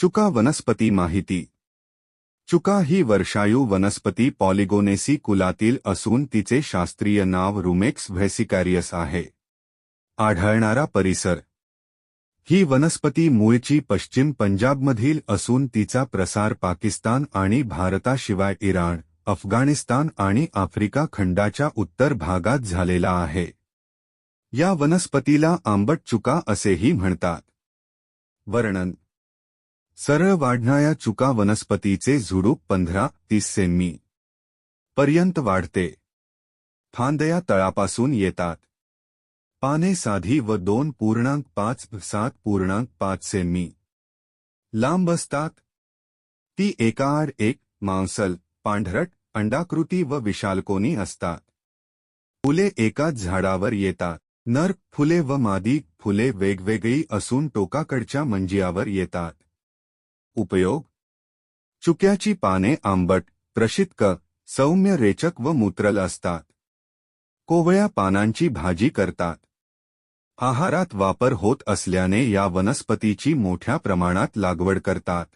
चुका वनस्पती माहिती. चुका ही वर्षायू वनस्पती पॉलिगोनेसी कुलातील असून तिचे शास्त्रीय नाव रुमेक्स व्हेसिकॅरियस आहे. आढळणारा परिसर. ही वनस्पती मूळची पश्चिम पंजाबमधील असून तिचा प्रसार पाकिस्तान आणि भारताशिवाय इराण अफगाणिस्तान आणि आफ्रिका खंडाच्या उत्तर भागात झालेला आहे. या वनस्पतीला आंबट चुका असेही म्हणतात. वर्णन. सरळ वाढणाऱ्या चुका वनस्पतीचे झुडूप पंधरा तीस सेमी. पर्यंत वाढते. फांदया तळापासून येतात. पाने साधी व दोन पूर्णांक पाच सात पूर्णांक पाच सेमी. लांब असतात. ती एकाआड एक मांसल पांढरट अंडाकृती व विशालकोनी असतात. फुले एकाच झाडावर येतात. नर फुले व मादी फुले वेगवेगळी असून टोकाकडच्या मंजियावर येतात. उपयोग? चुक्याची पाने आंबट प्रशितक सौम्य रेचक व मूत्रल असतात. कोवळ्या पानांची भाजी करतात. आहारात वापर होत असल्याने या वनस्पतीची मोठ्या प्रमाणात लागवड करतात.